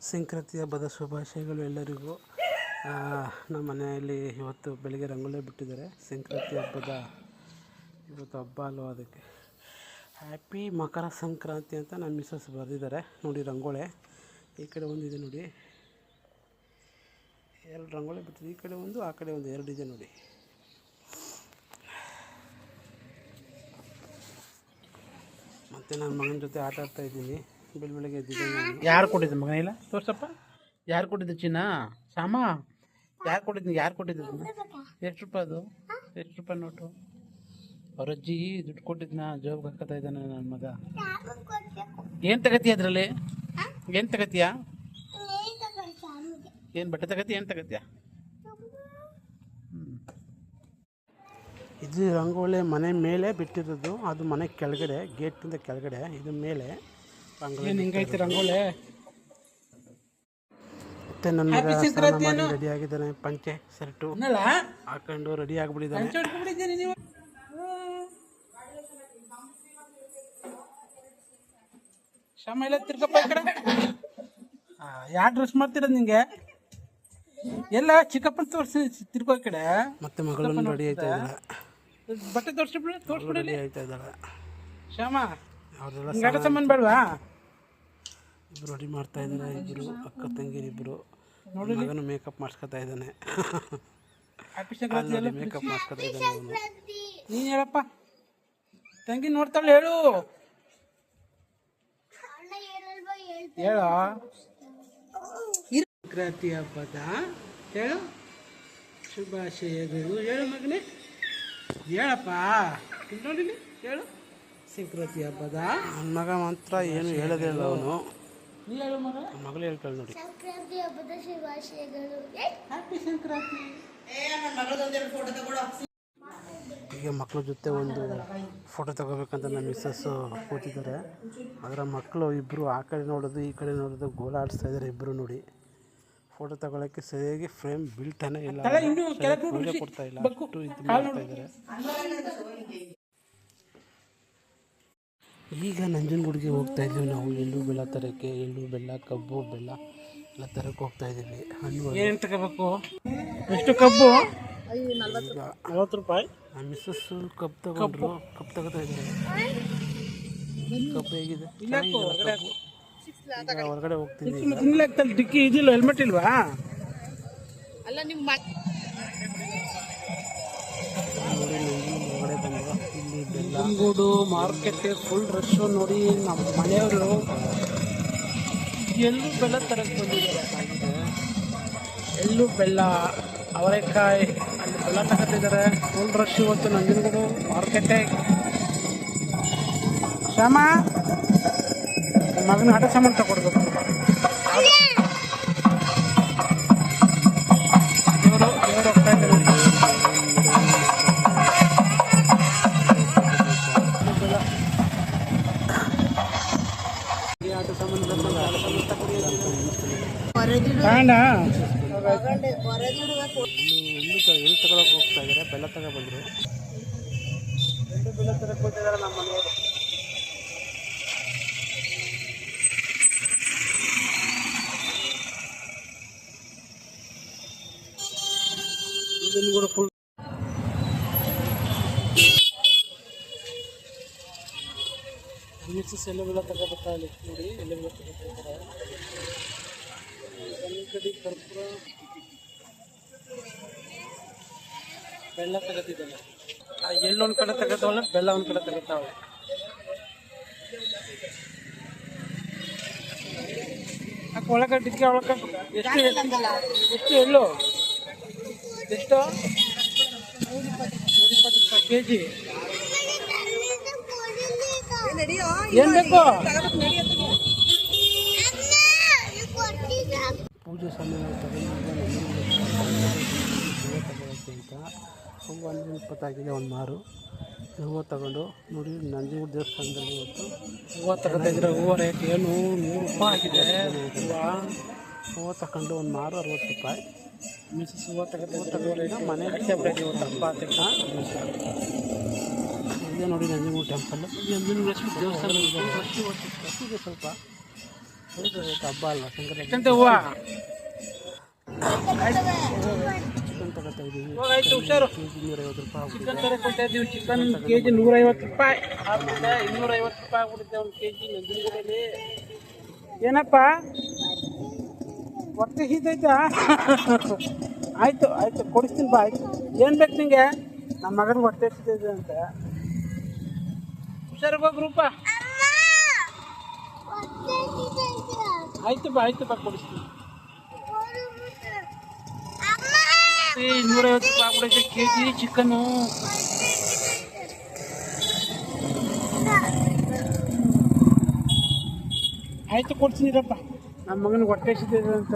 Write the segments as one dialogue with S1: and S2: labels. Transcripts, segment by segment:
S1: ಸಂಕ್ರಾಂತಿ ಹಬ್ಬದ ಶುಭಾಶಯಗಳು ಎಲ್ಲರಿಗೂ. ನಮ್ಮ ಮನೆಯಲ್ಲಿ ಇವತ್ತು ಬೆಳಗ್ಗೆ ರಂಗೋಲಿ ಬಿಟ್ಟಿದ್ದಾರೆ. ಸಂಕ್ರಾಂತಿ ಹಬ್ಬದ ಇವತ್ತು ಹಬ್ಬ ಅಲ್ವ ಅದಕ್ಕೆ. ಹ್ಯಾಪಿ ಮಕರ ಸಂಕ್ರಾಂತಿ ಅಂತ ನನ್ನ ಮಿಸ್ಸಸ್ ಬರೆದಿದ್ದಾರೆ. ನೋಡಿ ರಂಗೋಳೆ. ಈ ಕಡೆ ಒಂದಿದೆ ನೋಡಿ. ಎರಡು ರಂಗೋಳೆ ಬಿಟ್ಟಿದೆ. ಈ ಕಡೆ ಒಂದು, ಆ ಕಡೆ ಒಂದು, ಎರಡು ಇದೆ ನೋಡಿ. ಮತ್ತು ನನ್ನ ಮಗನ ಜೊತೆ ಆಟ ಆಡ್ತಾ ಇದ್ದೀನಿ. ಬೆಳ ಬೆಳಗ್ಗೆ
S2: ಯಾರು ಕೊಟ್ಟಿದ್ದು ಮಗನ ಇಲ್ಲ? ತೋರ್ಸಪ್ಪ. ಯಾರು ಕೊಟ್ಟಿದ್ದು ಚಿನ್ನ? ಸಾಮ? ಯಾರು ಕೊಟ್ಟಿದ್ದು? ಯಾರು ಕೊಟ್ಟಿದ್ದು ಎಷ್ಟು ರೂಪಾಯಿ ಅದು? ಎಷ್ಟು ರೂಪಾಯಿ ನೋಟು? ಅವರಜ್ಜಿ ದುಡ್ಡು ಕೊಟ್ಟಿದ್ನ ಜಾಬ್ಗೆ ಹಾಕತಾ ಇದ್ದಾನೆ ನನ್ನ ಮಗ. ಏನು ತಗತಿ ಅದರಲ್ಲಿ? ಏನು ತಗತಿಯಾ? ಏನು ಬಟ್ಟೆ ತಗತಿ ಏನು ತಗತಿಯಾ?
S1: ಇದು ರಂಗೋಲಿ ಮನೆ ಮೇಲೆ ಬಿಟ್ಟಿರೋದು. ಅದು ಮನೆ ಕೆಳಗಡೆ ಗೇಟಿಂದ ಕೆಳಗಡೆ ಇದು ಮೇಲೆ.
S2: ಏನು ಹಿಂಗೈತಿ ರಂಗೋಲೆ?
S1: ಮತ್ತೆ ನನ್ನ ಮಗ ಸ್ನಾನ ಮಾಡಿ ರೆಡಿ ಆಗಿದ್ದಾನೆ ಪಂಚೆ ಶರ್ಟು. ಹಾಕೊಂಡು ರೆಡಿ ಆಗಿಬಿಟ್ಟಿದ್ದಾನೆ.
S2: ಶ್ಯಾಮ ಎಲ್ಲ ತಿರ್ಗಪ್ಪ ಈ ಕಡೆ. ಯಾವ ಡ್ರೆಸ್ ಮಾಡ್ತೀರ ನಿಂಗೆ? ಎಲ್ಲ ಚಿಕ್ಕಪ್ಪನ ತೋರಿಸಿ ತಿರ್ಗೋ ಈ ಕಡೆ.
S1: ಮತ್ತೆ ಮಗಳು ರೆಡಿ ಆಯ್ತಾ ಇದ್ದಾಳೆ.
S2: ಬಟ್ಟೆ ತೋರಿಸ್ಬಿಡಿ ತೋರಿಸ್ಬಿಡಿ
S1: ಆಯ್ತಾ ಇದ್ದಾಳೆ.
S2: ಶ್ಯಾಮ ಅವ್ರದೆಲ್ಲ ಸಂಬಂಧ ಬೇಡವಾ?
S1: ಇಬ್ರು ರೆಡಿ ಮಾಡ್ತಾ ಇದ್ದಾರೆ ಇಬ್ಬರು ಅಕ್ಕ ತಂಗಿರಿಬ್ರು ಮಗನು ಮೇಕಪ್ ಮಾಡಿಸ್ಕೊತಾ ಇದ್ದಾನೆ ಮೇಕಪ್ ಮಾಡಿಸ್ಕೊತಾ ಇದ್ದಾನೆ ಅವನು.
S2: ನೀನು ಹೇಳಪ್ಪ. ತಂಗಿ ನೋಡ್ತಾಳೆ ಹೇಳು. ಹೇಳ? ಸಂಕ್ರಾಂತಿ ಹಬ್ಬದ ಹೇಳು. ಶುಭಾಶಯಗಳು. ಹೇಳು ಮಗನೇ. ಹೇಳಪ್ಪ. ನೋಡಿ ಹೇಳು. ಸಂಕ್ರಾಂತಿ ಹಬ್ಬದ.
S1: ನನ್ನ ಮಗ ಮಾತ್ರ ಏನು ಹೇಳೋದಿಲ್ಲ ಅವನು.
S2: ನೀ ಹೇಳು ಮಗ
S1: ಮಗಳು ಹೇಳ್ತಾಳೆ ನೋಡಿ
S3: ಸಂಕ್ರಾಂತಿ ಹಬ್ಬದ ಶುಭಾಶಯಗಳು
S2: ಹ್ಯಾಪಿ ಸಂಕ್ರಾಂತಿ
S1: ಈಗ ಮಕ್ಕಳ ಜೊತೆ ಒಂದು ಫೋಟೋ ತಗೋಬೇಕಂತ ನಮ್ಮ ಮಿಸ್ಸಸ್ಸು ಕೂತಿದ್ದಾರೆ ಅದರ ಮಕ್ಕಳು ಇಬ್ಬರು ಆ ಕಡೆ ನೋಡೋದು ಈ ಕಡೆ ನೋಡೋದು ಗೋಲಾಡಿಸ್ತಾ ಇದ್ದಾರೆ ಇಬ್ಬರು ನೋಡಿ ಫೋಟೋ ತಗೊಳ್ಳೋಕ್ಕೆ ಸರಿಯಾಗಿ ಫ್ರೇಮ್ ಬೀಳ್ತಾನೆ ಇಲ್ಲ ಕೊಡ್ತಾ ಇಲ್ಲ ಅಷ್ಟು ಇದು ಮಾಡ್ತಾ ಇದ್ದಾರೆ ಈಗ ನಂಜನಗೂಡಿಗೆ ಹೋಗ್ತಾ ಇದ್ದೀವಿ ನಾವು. ಎಳ್ಳು ಬೆಲ್ಲ ತರಕ್ಕೆ ಎಳ್ಳು ಬೆಲ್ಲ ಕಬ್ಬು ಬೆಲ್ಲ ಎಲ್ಲ ತರಕ್ಕೆ ಹೋಗ್ತಾ ಇದ್ದೀವಿ. ಹಣ್ಣು
S2: ಏನು ತಗೋಬೇಕು? ಎಷ್ಟು ಕಬ್ಬು? ನಲವತ್ತು ರೂಪಾಯಿ.
S1: ನಮ್ಮ ಮಿಸ್ಸಸ್ಸು ಕಪ್ ತಗೊಂಡ್ರು. ಕಪ್ ತಗೋತಾ ಇದ್ದೀವಿ. ಕಪ್ ಹೇಗಿದೆ? ಹೊರಗಡೆ
S2: ಹೋಗ್ತೀವಿ ಡಿಕ್ಕಿ ಇದಿಲ್ಲ ಹೆಲ್ಮೆಟ್ ಇಲ್ವಾ?
S1: ಅಲ್ಲ ನಿಮ್ಮ ಬೆಲ್ಲ
S2: ಮಾರ್ಕೆಟ್ ಫುಲ್ ರಶ್ ನೋಡಿ ನಮ್ಮ ಮನೆಯವರು ಎಲ್ಲೂ ಬೆಲ್ಲ ತರಕ್ಕೆ ಬಂದಿದ್ದಾರೆ ಎಲ್ಲೂ ಬೆಲ್ಲ, ಅವರೆಕಾಯಿ, ಅಲ್ಲಿ ಬೆಲ್ಲ ತಗೋತಿದ್ದಾರೆ ಫುಲ್ ರಶ್ ಇವತ್ತು ನಂಜನಗೂಡು ಮಾರ್ಕೆಟೇ ಶ್ಯಾಮ ಮಗನ ಆಟ ಸಾಮಾನು ತಗೊಡ್ಬೇಕು. ಕಾಂಡ
S1: ಎಳ್ಳು ಎಳ್ಳು ತ- ಎಳ್ಳು ತಗೊಳಕ್ಕೆ ಹೋಗ್ತಾ ಇದ್ದಾರೆ ಬೆಲ್ಲ ತಗೋ ಬಂದರು ಎಳ್ಳು ಬೆಲ್ಲ ತರಕ್ಕೆ ಹೋಗ್ತಿದ್ದಾರೆ ನಮ್ಮ ಮನೆಯವರು
S2: ಇದನ್ನು ಕೂಡ ಫುಲ್ ಮಿಕ್ಸಸ್ ಎಲ್ಲ ಬೆಲ್ಲ ತಗೋಬೇಕಾ ಅಲ್ಲಿ ನೋಡಿ ಎಲ್ಲ ಬೆಲ್ಲ ತಗೋತಿದ್ದಾರೆ ಒಂದು ಕಡೆ ಕರ್ಪೂರ ಬೆಲ್ಲ ತಗೋತಿದ್ದಾಳೆ ಆ ಎಳ್ಳು ಒಂದು ಕಡೆ ತಗೋತಾವಳೆ ಬೆಲ್ಲ ಒಂದು ಕಡೆ ತಗೋತಾವಳೆ ಅಕ್ಕ ಒಳಗೆ ಡಿಕ್ಕಿ ಒಳಗೆ ಎಷ್ಟು ಎಷ್ಟು ಎಲ್ಲು ಎಷ್ಟು? ನೂರಿಪ್ಪತ್ತು ಕೆ ಜಿ ಏನು ಬೇಕು?
S1: ಪೂಜೆ ಸಾಮಾನು ತಗೊಂಡು ಹೂವು ತಗೊಳಕ್ಕೆ ಅಂತ ಹೂವು ಒಂದು ಇಪ್ಪತ್ತಾಗಿದೆ ಒಂದು ಮಾರು ಹೂವು ತಗೊಂಡು ನೋಡಿ ನಂಜನಗೂಡು ದೇವಸ್ಥಾನದಲ್ಲಿ ಇವತ್ತು
S2: ಹೂವು ತಗೊಂಡಿದ್ರೆ ಇದ್ರೆ ಹೂವು ರೇಟ್ ಏನು ನೂರು ರೂಪಾಯಿ ಆಗಿದೆ ಹೂವು
S1: ಹೂವು ತಗೊಂಡು ಒಂದು ಮಾರು ಅರವತ್ತು ರೂಪಾಯಿ
S2: ಮಿಸಸ್ ಹೂವು ತಗೊಂಡು ತಗೋ ರೇಟ್
S1: ಮನೆ ಇಲ್ಲೇ ನೋಡಿ ನಂಜನಗೂಡು ಟೆಂಪಲ್ ನಂಜನಗೂಡು ದೇವಸ್ಥಾನ ಇದೆ ಸ್ವಲ್ಪ ಹಬ್ಬ ಅಲ್ಲ ಸಂಕ್ರಾಂತಿ
S2: ಹೂವು?
S1: ಚಿಕನ್ ತಗೋತಾ ಇದ್ದೀವಿ ಕೆ ರೂಪಾಯಿ
S2: ಚಿಕನ್ ತರ ಕೊಡ್ತಾ ಚಿಕನ್ ಕೆ ಜಿ ನೂರೈವತ್ತು ರೂಪಾಯಿ. ಆಮೇಲೆ ಇನ್ನೂರೈವತ್ತು ರೂಪಾಯಿ ಆಗ್ಬಿಡುತ್ತೆ ಒಂದು ಕೆ ಜಿ ನಂಜನಗೂಡಲ್ಲಿ ಏನಪ್ಪ? ಹೊಟ್ಟೆ ಹೀದೈತಾ ಆಯ್ತು ಆಯ್ತು, ಕೊಡಿಸ್ತೀನಿ ಬಾ, ಆಯ್ತು. ಏನು ಬೇಕು ನಿಂಗೆ? ನಮ್ಮ ಮಗನ ಹೊಟ್ಟೆ ಹಸಿತೈತೆ ಅಂತ. ಹುಷಾರು ಹೋಗ್ರೂಪ ಗ್ರೂಪ ಆಯ್ತು ಬಾ ಆಯ್ತು ಬಾ ಕೊಡಿಸ್ತೀನಿ. ನೂರೈವತ್ತು ರೂಪಾಯಿ ಕೊಡಿಸಿ ಕೆ ಜಿ ಚಿಕನ್ನು. ಆಯ್ತು ಕೊಡ್ತೀನಿರಪ್ಪ ನಮ್ಮ ಮಗನಿಗೆ ಹೊಟ್ಟೆ ಅಂತ.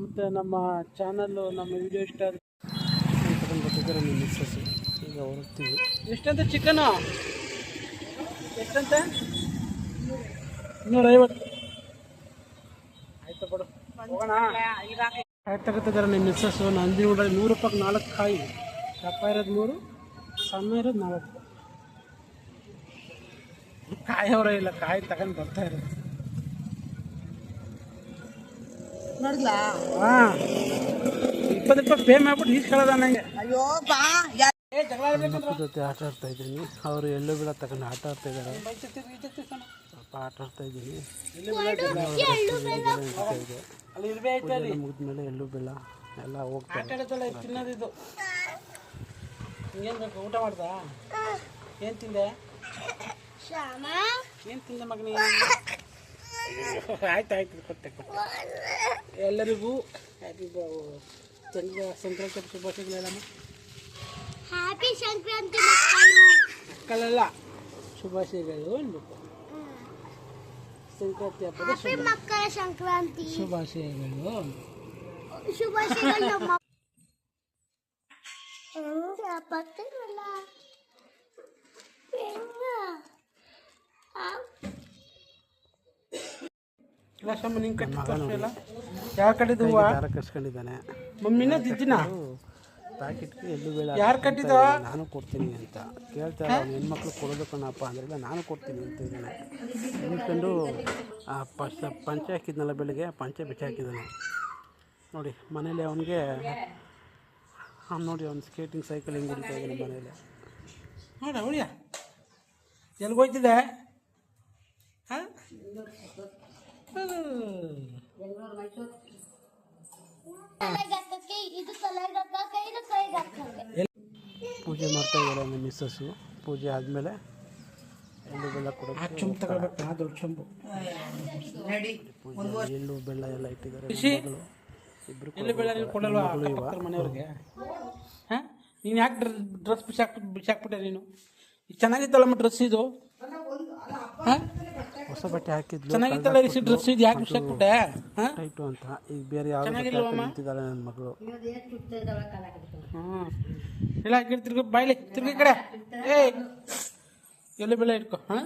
S2: ಮತ್ತು ನಮ್ಮ ಚಾನಲ್ಲು ನಮ್ಮ ವಿಡಿಯೋ ಇಷ್ಟ ಆದ್ರೆ
S1: ತಗೊಂಡು ಬರ್ತಿದ್ದಾರೆ ನಿಮ್ಮ ಮಿಸ್ಸಸ್ಸು ಈಗ ಹೊರಡ್ತೀವಿ
S2: ಎಷ್ಟಂತ ಚಿಕನು ಎಷ್ಟಂತ? ಇನ್ನೂರೈವತ್ತು ಆಯ್ತು ಕೊಡು ಹೋಗೋಣ
S1: ಕಾಯಿ ತಗೋತಿದ್ದಾರೆ ನಿಮ್ಮ ಮಿಸ್ಸಸ್ಸು. ನಂದಿನೂರಲ್ಲಿ ನೂರು ರೂಪಾಯಿಗೆ ನಾಲ್ಕು ಕಾಯಿ. ದಪ್ಪ ಇರೋದು ಮೂರು ಸಣ್ಣ ಇರೋದು ನಾಲ್ಕು.
S2: ಕಾಯವರ ಇಲ್ಲ ಕಾಯಿ ತಗೊಂಡು ಬರ್ತಾ ಇರೋದು.
S4: ನೋಡಿದ್ಲಾ
S2: ಹಾಂ. ಇಪ್ಪತ್ತು ರೂಪಾಯಿ ಪೇ ಮಾಡ್ಬಿಟ್ಟು ಈಸ್ಕೊಳ್ಳೋದ ನನಗೆ
S4: ಅಯ್ಯೋ ಬಾ.
S2: ಜಗಳ
S1: ಜೊತೆ ಆಟ ಆಡ್ತಾ ಇದ್ದೀನಿ. ಅವರು ಎಲ್ಲೂ ಬಿಡ ತಗೊಂಡು ಆಟ ಆಡ್ತಾ ಇದ್ದಾರೆ. ಆಟ ಆಡ್ತಾ ಇದ್ದೀನಿ ಮುಗಿದ್ಮೇಲೆ ಎಲ್ಲೂ ಬೆಲ್ಲ ಎಲ್ಲ ಹೋಗ್ತಾರೆ
S2: ತಿನ್ನೋದಿದು ಏನು ಬೇಕು? ಊಟ ಮಾಡ್ದ? ಏನು ತಿಂದೆ? ಏನು ತಿಂದೆ ಮಗನೇ? ಆಯ್ತು ಆಯ್ತು ಕೊಟ್ಟೆ ಕೊಟ್ಟೆ. ಎಲ್ಲರಿಗೂ ಹ್ಯಾಪಿ ಚಂದ್ರ ಸಂಕ್ರಾಂತಿ ಶುಭಾಶಯಗಳು ಹೇಳಮ್ಮ
S3: ಹ್ಯಾಪಿ ಸಂಕ್ರಾಂತಿ ಮಕ್ಕಳು.
S2: ಮಕ್ಕಳೆಲ್ಲ ಶುಭಾಶಯಗಳು ಅನ್ಬೇಕು ಸಂಕ್ರಾಂತಿ ಹಬ್ಬದ
S3: ಹ್ಯಾಪಿ ಮಕ್ಕಳ ಸಂಕ್ರಾಂತಿ.
S2: ಶುಭಾಶಯಗಳು.
S3: ಶುಭಾಶಯಗಳು ನಮ್ಮ ಹೆಂಗ ಹೆಂಗ?
S2: ನಿಂಗೆ ಕಟ್ಟಿ ಯಾವ ಕಟ್ಟಿದ್ದು ಹೂವ?
S1: ಕಸ್ಕೊಂಡಿದ್ದಾನೆ
S2: ಮಮ್ಮಿನ ದಿದ್ದಿನ?
S1: ಪ್ಯಾಕೆಟ್ಗೆ ಎಲ್ಲೂ ಬೀಳ
S2: ಯಾರು ಕಟ್ಟಿದ
S1: ನಾನು ಕೊಡ್ತೀನಿ ಅಂತ. ಕೇಳ್ತಾರೆ ಅವ್ನು ಹೆಣ್ಮಕ್ಳು ಕೊಡೋದು ಕಣಪ್ಪ ಅಂದ್ರೆ ನಾನು ಕೊಡ್ತೀನಿ ಅಂತ ಇದ್ದಾನೆ ನಿಂತ್ಕೊಂಡು ಆ ಪಂಚ ಪಂಚೆ ಹಾಕಿದ್ನಲ್ಲ ಬೆಳಿಗ್ಗೆ ಪಂಚೆ ಬೆಚ್ಚ ಹಾಕಿದ್ದಾನೆ. ನೋಡಿ ಮನೇಲಿ ಅವನಿಗೆ ಅವ್ನು ನೋಡಿ ಅವ್ನು ಸ್ಕೇಟಿಂಗ್ ಸೈಕಲ್ ಹಿಂಗೆ ಹೊಡಿತಾ ಇದ್ದಾನೆ ಮನೇಲಿ.
S2: ನೋಡ ಹುಳಿಯ ಎಲ್ಲಿಗೆ ಹೋಯ್ತಿದೆ ಹಾಂ?
S1: ಪೂಜೆ ಮಾಡ್ತಾ ಇದ್ದಾರೆ ನಮ್ಮ ಮಿಸ್ಸಸ್ಸು. ಪೂಜೆ ಆದಮೇಲೆ ಎಳ್ಳು ಬೆಲ್ಲ
S4: ಕೂಡ
S1: ಪೂಜೆ ಎಳ್ಳು ಬೆಲ್ಲ ಎಲ್ಲ ಇಟ್ಟಿದ್ದಾರೆ.
S2: ಇಬ್ರು
S1: ಮಗಳು ಇಬ್ಬರು
S2: ಅಕ್ಕಪಕ್ಕದ ಮನೆಯವ್ರಿಗೆ. ಹಾಂ? ನೀನು ಯಾಕೆ ಡ್ರೆಸ್ ಡ್ರೆಸ್ ಬಿಸಾಕ್ ಬಿಸಾಕ್ಬಿಟ್ಟೆ ನೀನು? ಚೆನ್ನಾಗಿತ್ತಲ್ಲಮ್ಮ ಡ್ರೆಸ್ ಇದು? ಹಾಂ?
S1: ಹೊಸ ಬಟ್ಟೆ ಹಾಕಿದ್ಲು
S2: ಚೆನ್ನಾಗಿತ್ತಲ್ಲ ಈ ಡ್ರೆಸ್ ಇದು ಯಾಕೆ ಬಿಸಾಕ್ಬಿಟ್ಟೆ ಹಾಂ?
S1: ಟೈಟು ಅಂತ. ಈಗ ಬೇರೆ ಯಾವ ಹಾಕೊಂಡು ನಿಂತಿದ್ದಾಳೆ ನನ್ನ ಮಗಳು.
S2: ಹ್ಞೂ ಇಲ್ಲ ಹಾಕಿ ತಿರ್ಗಿ ಬಾಯ್ಲಿ ತಿರ್ಗಿ ಕಡೆ. ಏ ಎಲ್ಲಿ ಬೆಳೆ ಇಟ್ಕೊ ಹಾಂ?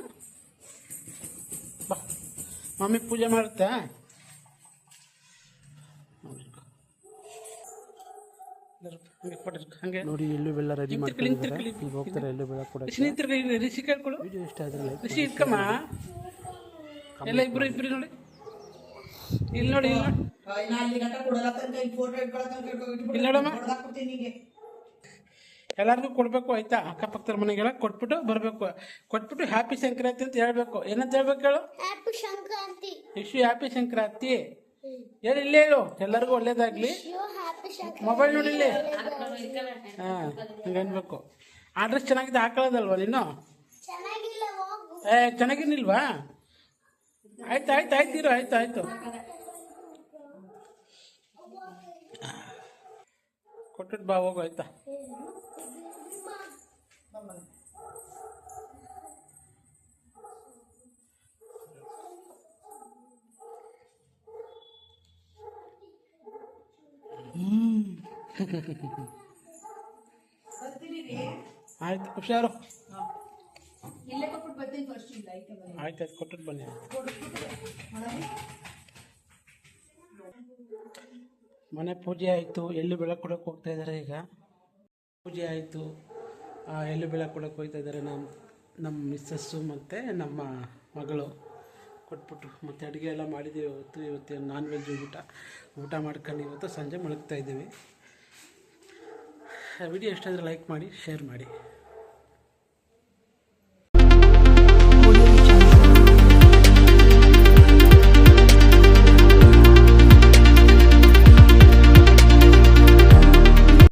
S2: ಬಾ. ಮಮ್ಮಿ ಪೂಜೆ ಮಾಡುತ್ತೆ?
S1: ನೋಡಿ ಎಲ್ಲೂ ಬೆಲ್ಲ ರೆಡಿ ಮಾಡ್ಕೊಂಡಿದ್ದಾರೆ. ಈಗ ಹೋಗ್ತಾರೆ ಎಲ್ಲೂ ಬೆಲ್ಲ
S2: ಕೂಡ ಇಲ್ಲಿ ರಿಷಿ ಕೇಳ್ಕೊಳು
S1: ವಿಡಿಯೋ ಇಷ್ಟ ಆದ್ರೆ
S2: ರಿಷಿ ಇಟ್ಕಮ್ಮ. ಎಲ್ಲ ಇಬ್ರು ಇಬ್ರು ನೋಡಿ. ಇಲ್ಲಿ ನೋಡಿ ಇಲ್ಲ ನೋಡಿ.
S4: ಇಲ್ಲಿ ಗಂಟ ಕೊಡಲ್ಲ ತನಕ ಈ ಫೋಟೋ ಇಟ್ಕೊಳ್ಳೋ ತನಕ ಇಟ್ಬಿಟ್ಟು
S2: ಇಲ್ಲಿ ನೋಡಮ್ಮ. ಎಲ್ಲರಿಗೂ ಕೊಡಬೇಕು ಆಯ್ತಾ? ಅಕ್ಕಪಕ್ಕದ ಮನೆಗೆಲ್ಲ ಕೊಟ್ಬಿಟ್ಟು ಬರಬೇಕು. ಕೊಟ್ಬಿಟ್ಟು ಹ್ಯಾಪಿ ಸಂಕ್ರಾಂತಿ ಅಂತ ಹೇಳ್ಬೇಕು. ಏನಂತ ಹೇಳ್ಬೇಕು ಹೇಳು?
S3: Happy Sankranti
S2: wish happy Sankranti ಹೇಳಿ ಇಲ್ಲೇ ಹೇಳು. ಎಲ್ಲರಿಗೂ ಒಳ್ಳೇದಾಗ್ಲಿ.
S3: ಹ್ಯಾಪಿ ಸಂಕ್ರಾಂತಿ
S2: ಮೊಬೈಲ್ ನೋಡಿ ಇಲ್ಲಿ. ಹಾಂ ಹಂಗನ್ಬೇಕು ಅಡ್ರೆಸ್ ಚೆನ್ನಾಗಿದೆ ಹಾಕೊಳ್ಳೋದಲ್ವಾ ನೀನು? ಏ ಚೆನ್ನಾಗಿರ್ನಿಲ್ವಾ ಆಯ್ತು ಆಯ್ತು ಆಯ್ತು ಆಯ್ತು ಆಯ್ತು. ಕೊಟ್ಟಿಟ್ಟು ಬಾ ಹೋಗು ಆಯ್ತಾ? ಆಯ್ತು ಹುಷಾರು ಆಯ್ತು ಆಯ್ತು ಕೊಟ್ಟು ಬನ್ನಿ. ಮನೆ ಪೂಜೆ ಆಯಿತು, ಎಳ್ಳು ಬೆಳಕು ಕೊಡೋಕೆ ಹೋಗ್ತಾ ಇದ್ದಾರೆ ಈಗ. ಪೂಜೆ ಆಯಿತು ಎಳ್ಳು ಬೆಳಕು ಕೊಡೋಕೆ ಹೋಗ್ತಾ ಇದ್ದಾರೆ ನಮ್ಮ ನಮ್ಮ ಮಿಸ್ಸಸ್ಸು ಮತ್ತು ನಮ್ಮ ಮಗಳು. ಕೊಟ್ಬಿಟ್ಟು ಮತ್ತು ಅಡುಗೆ ಎಲ್ಲ ಮಾಡಿದ್ದೀವಿ ಇವತ್ತು ಇವತ್ತು ನಾನ್ ವೆಜ್ ಊಟ. ಊಟ ಮಾಡ್ಕೊಂಡು ಇವತ್ತು ಸಂಜೆ ಮಲಗ್ತಾ ಇದ್ದೀವಿ. ವಿಡಿಯೋ ಇಷ್ಟ ಆದರೆ ಲೈಕ್ ಮಾಡಿ ಶೇರ್ ಮಾಡಿ.